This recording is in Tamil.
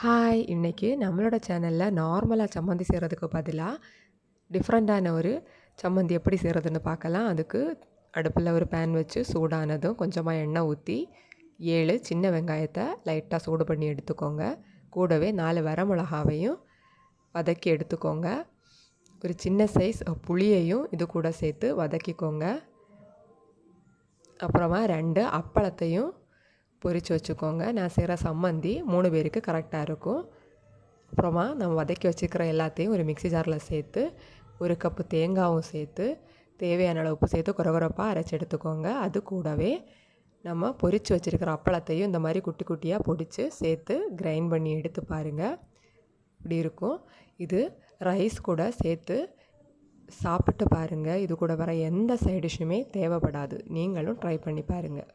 ஹாய் இன்றைக்கி நம்மளோட சேனலில் நார்மலாக சம்மந்தி செய்கிறதுக்கு பதிலாக டிஃப்ரெண்ட்டான ஒரு சம்மந்தி எப்படி செய்கிறதுன்னு பார்க்கலாம். அதுக்கு அடுப்பில் ஒரு பேன் வச்சு சூடானதும் கொஞ்சமாக எண்ணெய் ஊற்றி ஏழு சின்ன வெங்காயத்தை லைட்டாக சூடு பண்ணி எடுத்துக்கோங்க. கூடவே நாலு வரமிளகாவையும் வதக்கி எடுத்துக்கோங்க. ஒரு சின்ன சைஸ் புளியையும் இது கூட சேர்த்து வதக்கிக்கோங்க. அப்புறமா ரெண்டு அப்பளத்தையும் பொரித்து வச்சுக்கோங்க. நான் செய்கிற சம்மந்தி மூணு பேருக்கு கரெக்டாக இருக்கும். அப்புறமா நம்ம வதக்கி வச்சுக்கிற எல்லாத்தையும் ஒரு மிக்சி ஜாரில் சேர்த்து ஒரு கப்பு தேங்காயும் சேர்த்து தேவையான அளவு உப்பு சேர்த்து குறகுறப்பாக அரைச்சி எடுத்துக்கோங்க. அது கூடவே நம்ம பொரித்து வச்சுருக்கிற அப்பளத்தையும் இந்த மாதிரி குட்டி குட்டியாக பொடிச்சு சேர்த்து கிரைண்ட் பண்ணி எடுத்து பாருங்கள் இப்படி இருக்கும். இது ரைஸ் கூட சேர்த்து சாப்பிட்டு பாருங்கள் இது கூட வர எந்த சைடிஷுமே தேவைப்படாது. நீங்களும் ட்ரை பண்ணி பாருங்கள்